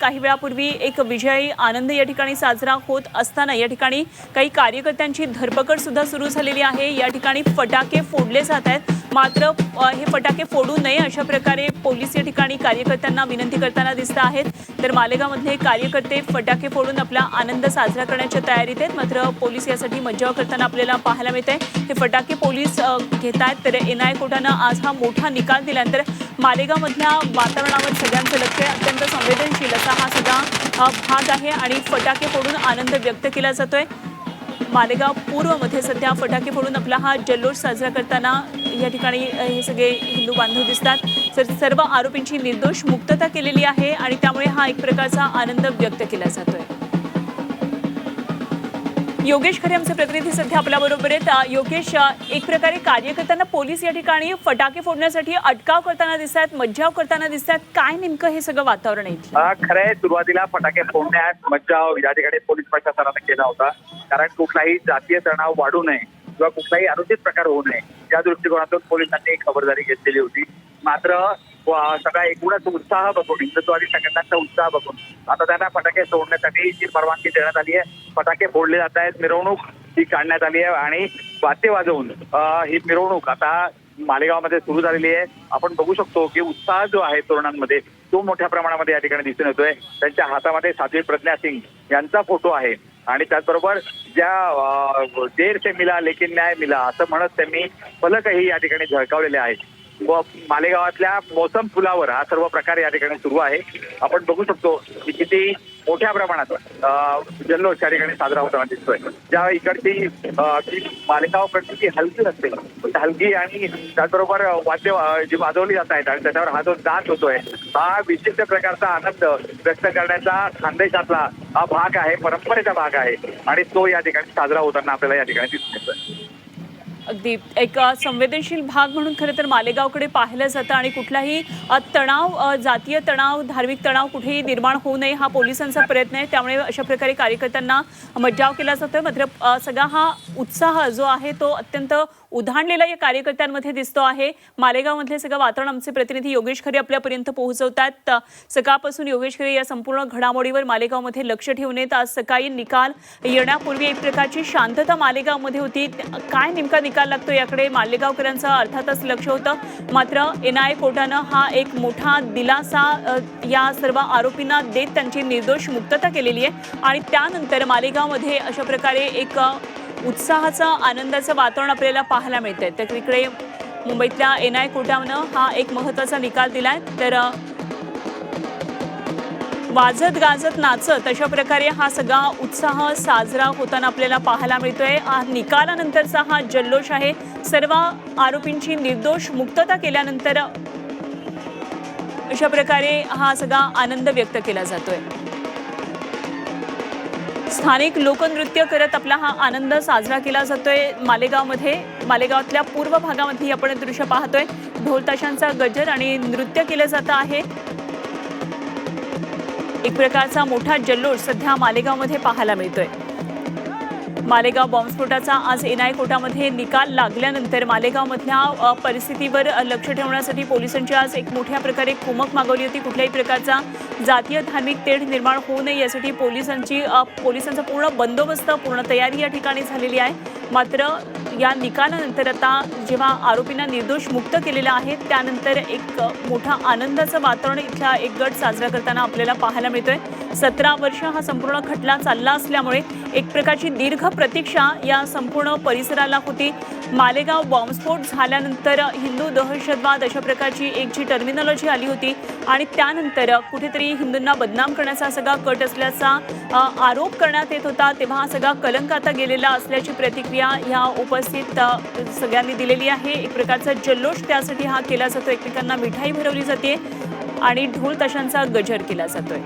काही वेळापूर्वी एक विजयी आनंद या ठिकाणी साजरा होत असताना या ठिकाणी काही कार्यकर्त्यांची धरपकड सुद्धा सुरू झालेली आहे. या ठिकाणी फटाके फोडले जात आहेत. मात्र हे फटाके फोडू नये अशा प्रकारे पोलीस या ठिकाणी कार्यकर्त्यांना विनंती करताना दिसत आहेत. तर मालेगावमधले कार्यकर्ते फटाके फोडून आपला आनंद साजरा करण्याच्या तयारीत आहेत. मात्र पोलीस यासाठी मज्जाव करताना आपल्याला पाहायला मिळत आहे हे फटाके पोलीस घेत आहेत. तर एन आय कोर्टानं आज हा मोठा निकाल दिल्यानंतर मालेगावमधल्या वातावरणावर सगळ्यांचं लक्ष आहे. अत्यंत संवेदनशील असा हा सगळा भाग आहे आणि फटाके फोडून आनंद व्यक्त केला जातोय. मालेगाव पूर्वमध्ये सध्या फटाके फोडून आपला हा जल्लोष साजरा करताना या ठिकाणी हे सगळे हिंदू बांधव दिसतात. तर सर्व आरोपींची निर्दोष मुक्तता केलेली आहे आणि त्यामुळे हा एक प्रकारचा आनंद व्यक्त केला जातोय. योगेश खरे आमचे प्रतिनिधी सध्या आपल्याबरोबर आहेत. योगेश एक प्रकारे कार्यकर्त्यांना पोलीस या ठिकाणी फटाके फोडण्यासाठी अटकाव करताना दिसतात मज्जाव करताना दिसतात काय नेमकं हे सगळं वातावरण आहे खरं आहे सुरुवातीला फटाके फोडण्यास मज्जाव या ठिकाणी पोलीस प्रशासनाने केला होता. कारण कुठलाही जातीय तणाव वाढू नये किंवा कुठलाही अनुचित प्रकार होऊ नये या दृष्टिकोनातून पोलिसांनी खबरदारी घेतलेली होती. मात्र सगळा एकूणच उत्साह बघून हिंदुत्ववादी संघटनांचा उत्साह बघून आता त्यांना फटाके सोडण्यासाठी जी परवानगी देण्यात आली आहे फटाके फोडले जात आहेत मिरवणूक ही काढण्यात आली आहे आणि वाद्य वाजवून ही मिरवणूक आता मालेगावमध्ये सुरू झालेली आहे. आपण बघू शकतो की उत्साह जो आहे तरुणांमध्ये तो मोठ्या प्रमाणामध्ये या ठिकाणी दिसून येतोय. त्यांच्या हातामध्ये साध्वी प्रज्ञा सिंग यांचा फोटो आहे. आणि त्याचबरोबर ज्या देर से मिला लेकिन न्याय मिला असं म्हणत त्यांनी फलकही या ठिकाणी झळकावलेले आहेत. मालेगावातल्या मोसम पुलावर हा सर्व प्रकार या ठिकाणी सुरू आहे. आपण बघू शकतो की किती मोठ्या प्रमाणात जल्लोष या ठिकाणी साजरा होताना दिसतोय. ज्या इकडची मालेगाव जी हलकी असते म्हणजे हलकी आणि त्याचबरोबर वाद्य जी वाजवली जात आहेत आणि त्याच्यावर हा जो डान्स होतोय हा विशिष्ट प्रकारचा आनंद व्यक्त करण्याचा खानदेशातला हा भाग आहे परंपरेचा भाग आहे आणि तो या ठिकाणी साजरा होताना आपल्याला या ठिकाणी दिसून येतोय. अगदी एक संवेदनशील भाग म्हणून खरं तर मालेगावकडे पाहिलं जातं आणि कुठलाही तणाव जातीय तणाव धार्मिक तणाव कुठेही निर्माण होऊ नये हा पोलिसांचा प्रयत्न आहे. त्यामुळे अशा प्रकारे कार्यकर्त्यांना मज्जाव केला जातोय. मात्र सगळा हा उत्साह जो आहे तो अत्यंत उधाणलेला या कार्यकर्त्यांमध्ये दिसतो आहे. मालेगावमधले सगळं वातावरण आमचे प्रतिनिधी योगेश खरे आपल्यापर्यंत पोहोचवतात सकाळपासून योगेश खरे या संपूर्ण घडामोडीवर मालेगावमध्ये लक्ष ठेवून येत. आज सकाळी निकाल येण्यापूर्वी एक प्रकारची शांतता मालेगावमध्ये होती. काय नेमका निकाल लागतो याकडे मालेगावकरांचं अर्थातच लक्ष होतं. मात्र एन आय कोर्टानं हा एक मोठा दिलासा या सर्व आरोपींना देत त्यांची निर्दोष मुक्तता केलेली आहे. आणि त्यानंतर मालेगावमध्ये अशा प्रकारे एक उत्साहाचं आनंदाचं वातावरण आपल्याला पाहायला मिळतंय. तर इकडे मुंबईतल्या एन आय कोर्टानं हा एक महत्त्वाचा निकाल दिला आहे तर वाजत गाजत नाचत अशा प्रकारे हा सगळा उत्साह साजरा होताना आपल्याला पाहायला मिळतोय. हा निकालानंतरचा हा जल्लोष आहे. सर्व आरोपींची निर्दोष मुक्तता केल्यानंतर अशा प्रकारे हा सगळा आनंद व्यक्त केला जातोय. स्थानिक लोकनृत्य करत आपला हा आनंद साजरा केला जातोय. मालेगावमध्ये मालेगावातल्या पूर्व भागामध्ये आपण दृश्य पाहतोय. ढोलताशांचा गजर आणि नृत्य केलं जातं आहे. एक प्रकारचा मोठा जल्लोष सध्या मालेगावमध्ये पाहायला मिळतोय. मालेगाव बॉम्बस्फोटाचा आज एनआय कोर्टामध्ये निकाल लागल्यानंतर मालेगावमधल्या परिस्थितीवर लक्ष ठेवण्यासाठी पोलिसांची आज एक मोठ्या प्रकारे कुमक मागवली होती. कुठल्याही प्रकारचा जातीय धार्मिक तेढ निर्माण होऊ नये यासाठी पोलिसांची पोलिसांचा पूर्ण बंदोबस्त पूर्ण तयारी या ठिकाणी झालेली आहे. मात्र या निकालानंतर आता जेव्हा आरोपींना निर्दोष मुक्त केलेलं आहे त्यानंतर एक मोठा आनंदाचं वातावरण इथला एक गट साजरा करताना आपल्याला पाहायला मिळतोय. सतरा वर्ष हा संपूर्ण खटला चालला असल्यामुळे एक प्रकारची दीर्घ प्रतीक्षा या संपूर्ण परिसराला होती. मालेगाव बॉम्बस्फोट झाल्यानंतर हिंदू दहशतवाद अशा प्रकारची एक जी टर्मिनॉलॉजी आली होती आणि त्यानंतर कुठेतरी हिंदूंना बदनाम करण्याचा सगळा कट असल्याचा आरोप करण्यात येत होता. तेव्हा हा सगळा कलंक आता गेलेला असल्याची प्रतिक्रिया ह्या उपस्थित सगळ्यांनी दिलेली आहे. एक प्रकारचा जल्लोष त्यासाठी हा केला जातो एकमेकांना मिठाई भरवली जाते आणि ढोल तशांचा गजर केला जातोय.